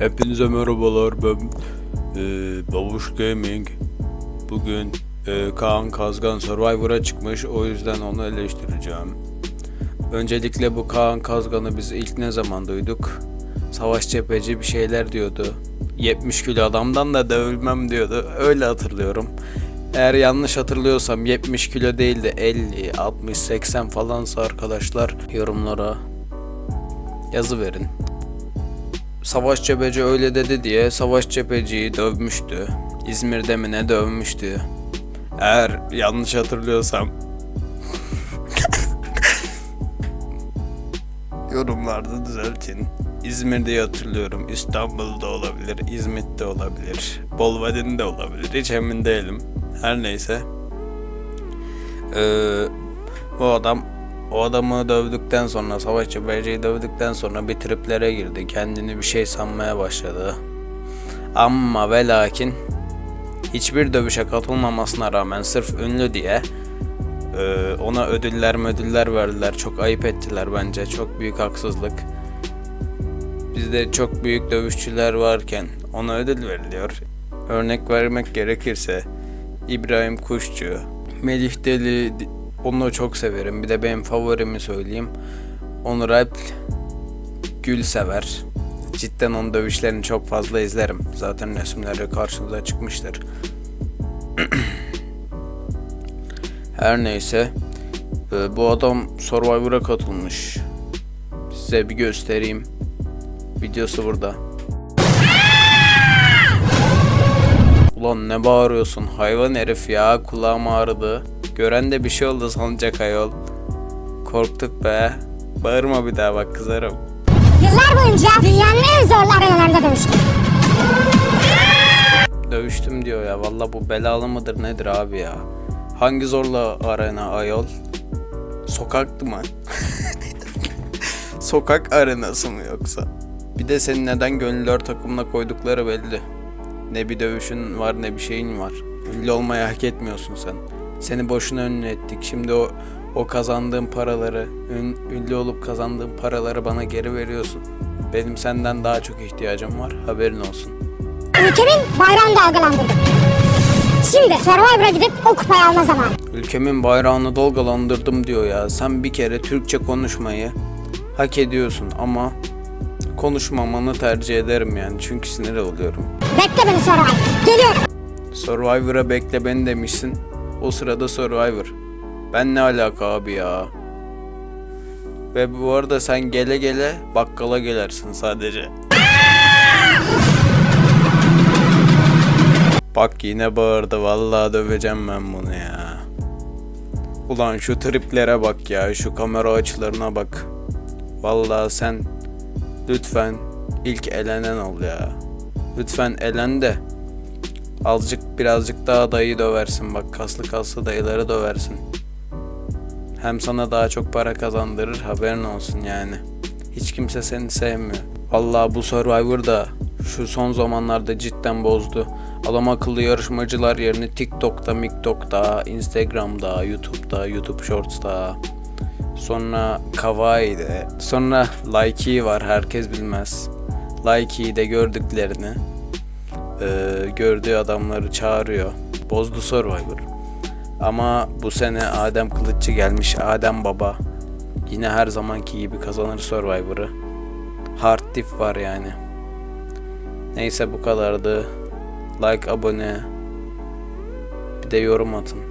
Hepinize merhabalar ben e, Babuş Gaming Bugün e, Kaan Kazgan Survivor'a çıkmış o yüzden onu eleştireceğim Öncelikle bu Kaan Kazgan'ı biz ilk ne zaman duyduk? Savaş cepheci bir şeyler diyordu 70 kilo adamdan da dövülmem diyordu öyle hatırlıyorum eğer yanlış hatırlıyorsam 70 kilo değil de 50, 60, 80 falansa arkadaşlar yorumlara yazı verin. Savaş Cebeci öyle dedi diye Savaş Cebeci'yi dövmüştü. İzmir'de mi ne dövmüştü. Eğer yanlış hatırlıyorsam yorumlarda düzeltin. İzmir'de hatırlıyorum. İstanbul'da olabilir, İzmit'te olabilir, Bolvadin'de olabilir. Hiç emin değilim. Her neyse. Ee, bu adam o adamı dövdükten sonra savaşçı Berce'yi dövdükten sonra bir triplere girdi. Kendini bir şey sanmaya başladı. Ama ve lakin hiçbir dövüşe katılmamasına rağmen sırf ünlü diye e, ona ödüller ödüller verdiler. Çok ayıp ettiler bence. Çok büyük haksızlık. Bizde çok büyük dövüşçüler varken ona ödül veriliyor. Örnek vermek gerekirse İbrahim Kuşçu, Melih Deli onu çok severim. Bir de benim favorimi söyleyeyim. Onur Alp Gül sever. Cidden onun dövüşlerini çok fazla izlerim. Zaten resimleri karşınıza çıkmıştır. Her neyse. e, Bu adam Survivor'a katılmış. Size bir göstereyim. Videosu burada. Ulan ne bağırıyorsun hayvan herif ya kulağım ağrıdı. Gören de bir şey oldu sanacak ayol. Korktuk be. Bağırma bir daha bak kızarım. Yıllar boyunca dünyanın en zorlu arenalarında dövüştüm. Dövüştüm diyor ya. Valla bu belalı mıdır nedir abi ya? Hangi zorla arena ayol? Sokaktı mı? Sokak arenası mı yoksa? Bir de senin neden gönüllüler takımına koydukları belli. Ne bir dövüşün var ne bir şeyin var. Ünlü olmayı hak etmiyorsun sen. Seni boşuna ünlü ettik. Şimdi o o kazandığın paraları, ün, ünlü olup kazandığın paraları bana geri veriyorsun. Benim senden daha çok ihtiyacım var. Haberin olsun. Ülkemin bayrağını dalgalandırdım. Şimdi Survivor'a gidip o kupayı alma zamanı. Ülkemin bayrağını dalgalandırdım diyor ya. Sen bir kere Türkçe konuşmayı hak ediyorsun ama konuşmamanı tercih ederim yani. Çünkü sinir oluyorum. Bekle beni Survivor. Geliyorum. Survivor'a bekle beni demişsin. O sırada Survivor. Ben ne alaka abi ya? Ve bu arada sen gele gele bakkala gelersin sadece. Bak yine bağırdı vallahi döveceğim ben bunu ya. Ulan şu triplere bak ya şu kamera açılarına bak. Vallahi sen lütfen ilk elenen ol ya. Lütfen elen de Azıcık birazcık daha dayı döversin bak kaslı kaslı dayıları döversin. Hem sana daha çok para kazandırır haberin olsun yani. Hiç kimse seni sevmiyor. Vallahi bu Survivor da şu son zamanlarda cidden bozdu. Adam akıllı yarışmacılar yerini TikTok'ta, MikTok'ta, Instagram'da, YouTube'da, YouTube Shorts'ta, sonra Kawaii'de, sonra Likey var herkes bilmez. Likey'de gördüklerini e, gördüğü adamları çağırıyor. Bozdu Survivor. Ama bu sene Adem Kılıççı gelmiş. Adem Baba. Yine her zamanki gibi kazanır Survivor'ı. Hard diff var yani. Neyse bu kadardı. Like, abone. Bir de yorum atın.